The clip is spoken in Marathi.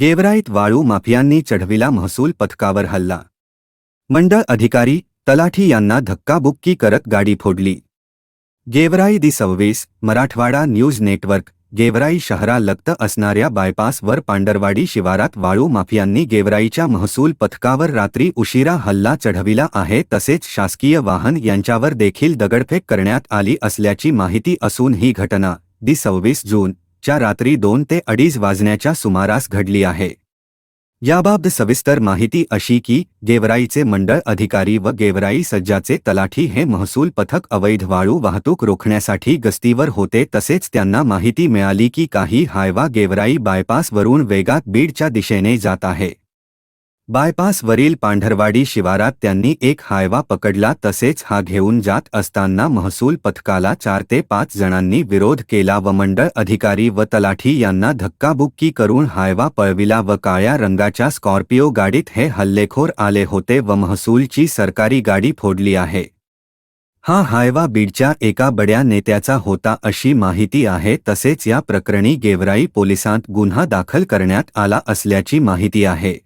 गेवराईत वाळू माफियांनी चढविला महसूल पथकावर हल्ला. मंडळ अधिकारी तलाठी यांना धक्काबुक्की करत गाडी फोडली. गेवराई दि सव्वीस मराठवाडा न्यूज नेटवर्क गेवराई शहरालगत असणाऱ्या बायपासवर पांडरवाडी शिवारात वाळू माफियांनी गेवराईच्या महसूल पथकावर रात्री उशिरा हल्ला चढविला आहे तसेच शासकीय वाहन यांच्यावर देखील दगडफेक करण्यात आली असल्याची माहिती असून ही घटना दि सव्वीस जून च्या रात्री दोन ते अडीच वाजण्याच्या सुमारास घडली आहे. याबाबत सविस्तर माहिती अशी की गेवराईचे मंडळ अधिकारी व गेवराई सज्जाचे तलाठी हे महसूल पथक अवैध वाळू वाहतूक रोखण्यासाठी गस्तीवर होते तसेच त्यांना माहिती मिळाली की काही हायवा गेवराई बायपासवरून वेगात बीडच्या दिशेने जात आहे. बायपासवरील पांढरवाडी शिवारात त्यांनी एक हायवा पकडला तसेच हा घेऊन जात असताना महसूल पथकाला चार ते पाच जणांनी विरोध केला व मंडळ अधिकारी व तलाठी यांना धक्काबुक्की करून हायवा पळविला व काळ्या रंगाच्या स्कॉर्पिओ गाडीत हे हल्लेखोर आले होते व महसूलची सरकारी गाडी फोडली आहे. हा हायवा बीडच्या एका बड्या नेत्याचा होता अशी माहिती आहे तसेच या प्रकरणी गेवराई पोलिसांत गुन्हा दाखल करण्यात आला असल्याची माहिती आहे.